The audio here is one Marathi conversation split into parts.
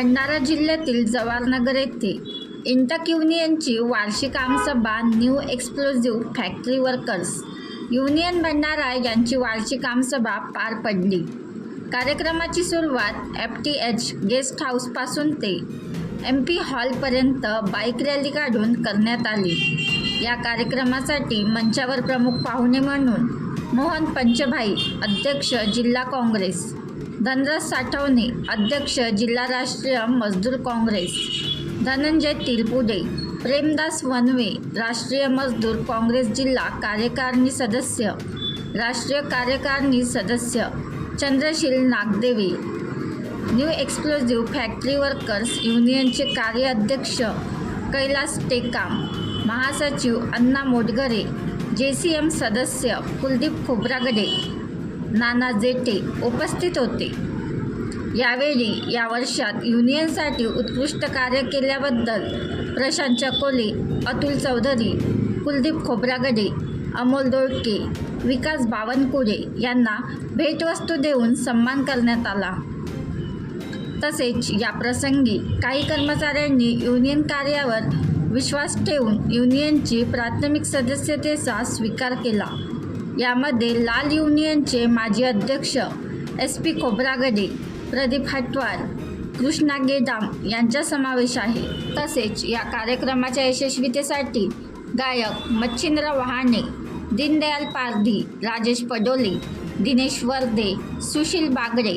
भंडारा जिल्ह्यातील जवाहरनगर येथे इंटक युनियनची वार्षिक आमसभा new explosive factory workers union Bhandara यांची वार्षिक आमसभा पार पडली. कार्यक्रमाची सुरुवात एफ टी एच गेस्ट हाऊसपासून ते एम पी हॉलपर्यंत बाईक रॅली काढून करण्यात आली. या कार्यक्रमासाठी मंचावर प्रमुख पाहुणे म्हणून मोहन पंचभाई अध्यक्ष जिल्हा काँग्रेस धनराज साठवणे अध्यक्ष जिल्हा राष्ट्रीय मजदूर काँग्रेस. धनंजय तिलपुडे प्रेमदास वनवे राष्ट्रीय मजदूर काँग्रेस जिल्हा कार्यकारिणी सदस्य. राष्ट्रीय कार्यकारिणी सदस्य Chandrasheel Nagdevi. New explosive factory workers युनियनचे कार्याध्यक्ष कैलास टेकाम. महासचिव अण्णा मोटघरे जे सी एम सदस्य कुलदीप खोब्रागडे. नाना जेटे उपस्थित होते. यावेळी या वर्षात युनियनसाठी उत्कृष्ट कार्य केल्याबद्दल प्रशांत चकोले अतुल चौधरी कुलदीप खोब्रागडे अमोल दोडके विकास बावनकुळे यांना भेटवस्तू देऊन सन्मान करण्यात आला. तसेच या प्रसंगी काही कर्मचाऱ्यांनी युनियन कार्यावर विश्वास ठेवून युनियनची प्राथमिक सदस्यतेचा स्वीकार केला. यामध्ये लाल युनियनचे माजी अध्यक्ष एस पी खोब्रागडे प्रदीप हटवार कृष्णा गेदाम यांचा समावेश आहे. तसेच या कार्यक्रमाच्या यशस्वीतेसाठी गायक मच्छिंद्र वहाणे दीनदयाल पारधी राजेश पडोले दिनेश वर्दे सुशील बागडे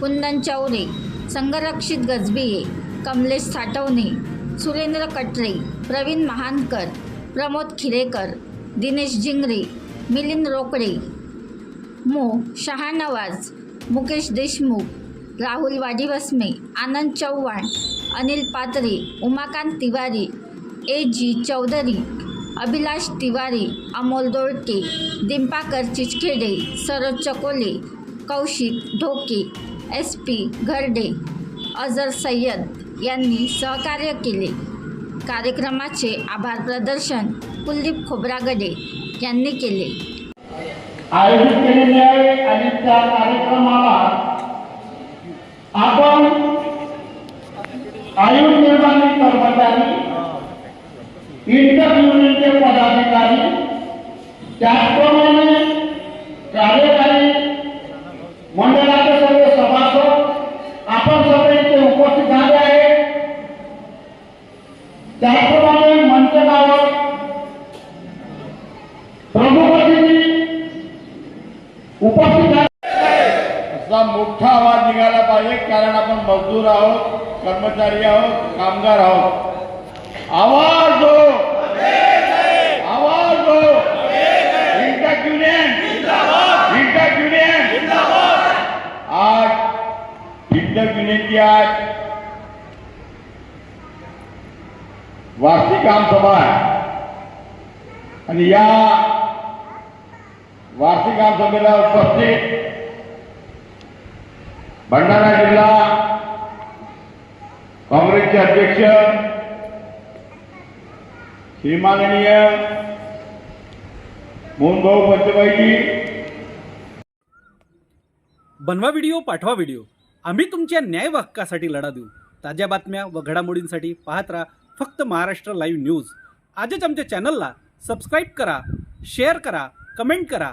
कुंदन चौरे संगरक्षित गजबिये कमलेश साठवणे सुरेंद्र कटरे प्रवीण महानकर प्रमोद खिरेकर दिनेश जिंगरे मिलिंद रोकडे मो. Shahnawaz Mukesh Deshmukh Rahul वाडीवस्मे Anand Chavan Anil Patre Umakant Tiwari A G Chaudhari Abhilash Tiwari Amol Dolke Dimpakar Chichkhede Saroj Chakole Kaushik Dhoke S P Gharde Azhar Sayyad यांनी सहकार्य केले. कार्यक्रमाचे आभार प्रदर्शन कुलदीप खोब्रागडे यांनी केले. आयोजित केलेले आहे आणि त्या कार्यक्रमाला आपण आयुष निर्माणी कर्मचारी इंटर युनियनचे पदाधिकारी त्या उपस्थित असा मोठा आवाज निघाला पाहिजे कारण आपण मजदूर आहोत कर्मचारी आहोत कामगार आहोत. आवाज दो. आवाज दो. इंटक युनियन इंटक युनियन आज इंटक युनियनची आज वार्षिक आमसभा आहे. आणि या वार्षिक आमसभेला उपस्थित भंडारा जिल्हा काँग्रेसचे अध्यक्ष श्रीमाननीय मोहनभाऊ पंचबाईजी बनवा व्हिडिओ पाठवा व्हिडिओ. आम्ही तुमच्या न्याय हक्कासाठी लढा देऊ. ताज्या बातम्या व घडामोडींसाठी पाहत राहा फक्त महाराष्ट्र लाईव्ह न्यूज. आजच आमच्या चॅनलला सबस्क्राईब करा शेअर करा कमेंट करा.